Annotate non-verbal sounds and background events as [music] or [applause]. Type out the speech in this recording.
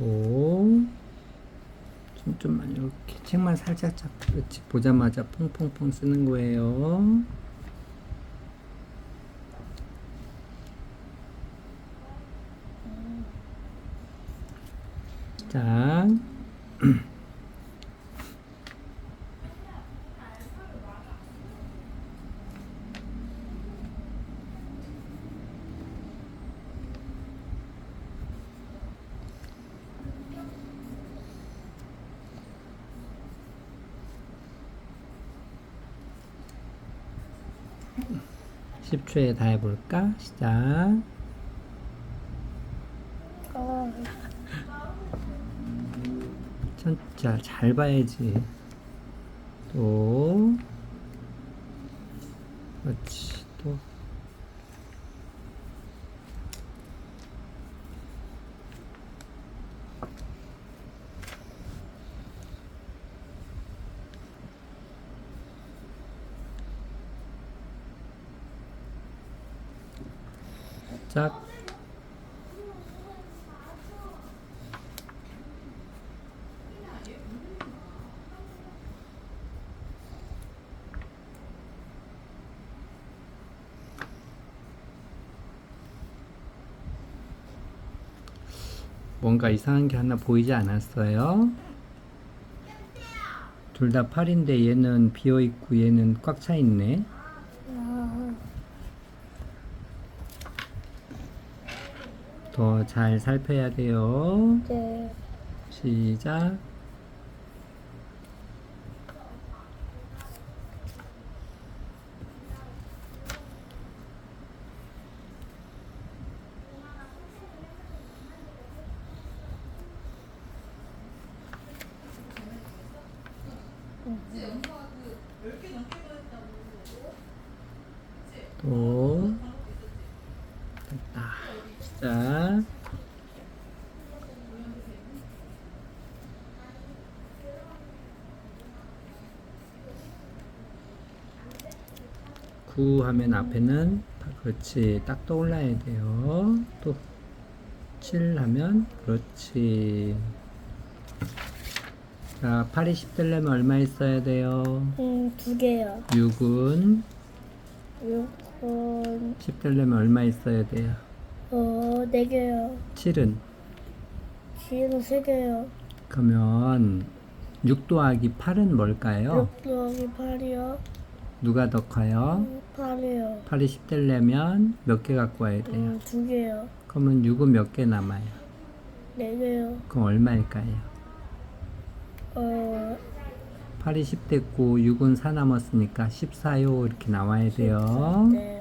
도. 좀, 좀만 이렇게 책만 살짝 잡고 그렇지 보자마자 퐁퐁퐁 쓰는 거예요. 자, [clears throat] 10초에 다 해볼까? 시작. 어, 진짜 잘 봐야지. 또. 그렇지. 또. 짝. 뭔가 이상한 게 하나 보이지 않았어요? 둘 다 8인데 얘는 비어 있고 얘는 꽉 차 있네. 더 잘 살펴야 돼요. 네. 시작. 또. 시작. 구 하면 앞에는 그렇지. 딱 떠올라야 돼요. 또 7 하면 그렇지. 자 8이 10 되려면 얼마 있어야 돼요? 음, 두 개요. 6은? 6번, 10 되려면 얼마 있어야 돼요? 어, 네 개요. 7은 뒤에는 세 개요. 그러면 6 더하기 8은 뭘까요 6 더하기 8이요. 누가 더 커요 8이요. 8이 10 되려면 몇 개 갖고 와야 돼요 음, 두 개요. 그러면 그러면 6은 몇 개 남아요 네 개요. 그럼 얼마일까요 어, 8이 10 됐고 6은 4 남았으니까 14요 이렇게 나와야 돼요. 네.